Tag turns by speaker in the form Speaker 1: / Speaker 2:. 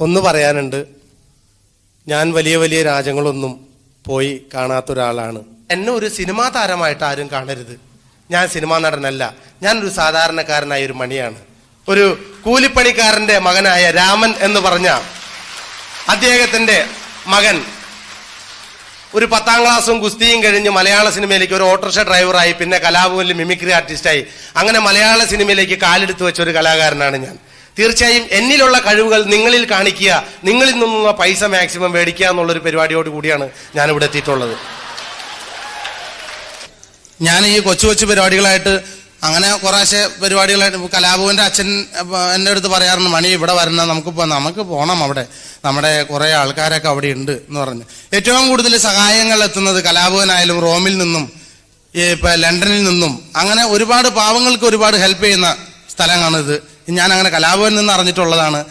Speaker 1: ഒന്ന് പറയാനുണ്ട്. ഞാൻ വലിയ വലിയ രാജ്യങ്ങളൊന്നും പോയി കാണാത്ത ഒരാളാണ്. എന്നെ ഒരു സിനിമാ താരമായിട്ട് ആരും കാണരുത്. ഞാൻ സിനിമാ നടനല്ല. ഞാനൊരു സാധാരണക്കാരനായ ഒരു മണിയാണ്. ഒരു കൂലിപ്പണിക്കാരന്റെ മകനായ രാമൻ എന്ന് പറഞ്ഞ അദ്ദേഹത്തിന്റെ മകൻ ഒരു പത്താം ക്ലാസ്സും ഗുസ്തിയും കഴിഞ്ഞ് മലയാള സിനിമയിലേക്ക് ഒരു ഓട്ടോറിക്ഷ ഡ്രൈവറായി പിന്നെ കലാഭവനിൽ മിമിക്രി ആർട്ടിസ്റ്റായി. അങ്ങനെ മലയാള സിനിമയിലേക്ക് കാലെടുത്ത് വെച്ച ഒരു കലാകാരനാണ് ഞാൻ. തീർച്ചയായും എന്നിലുള്ള കഴിവുകൾ നിങ്ങളിൽ കാണിക്കുക നിങ്ങളിൽ നിന്നുള്ള പൈസ മാക്സിമം മേടിക്കുക എന്നുള്ളൊരു പരിപാടിയോട് കൂടിയാണ് ഞാൻ ഇവിടെ എത്തിയിട്ടുള്ളത്.
Speaker 2: ഞാൻ ഈ കൊച്ചു കൊച്ചു പരിപാടികളായിട്ട് അങ്ങനെ കുറേശ്ശെ പരിപാടികളായിട്ട് കലാഭവന്റെ അച്ഛൻ എന്റെ അടുത്ത് പറയാറുണ്ട് മണി ഇവിടെ വരണം നമുക്ക് പോ- നമുക്ക് പോകണം അവിടെ. നമ്മുടെ കുറേ ആൾക്കാരൊക്കെ അവിടെ ഉണ്ട് എന്ന് പറഞ്ഞു. ഏറ്റവും കൂടുതൽ സഹായങ്ങൾ എത്തുന്നത് കലാഭവനായാലും റോമിൽ നിന്നും ഇപ്പൊ ലണ്ടനിൽ നിന്നും. അങ്ങനെ ഒരുപാട് പാവങ്ങൾക്ക് ഒരുപാട് ഹെൽപ്പ് ചെയ്യുന്ന സ്ഥലമാണിത്. ഞാൻ അങ്ങനെ കലാഭവനിൽ നിന്ന് അറിഞ്ഞിട്ടുള്ളതാണ്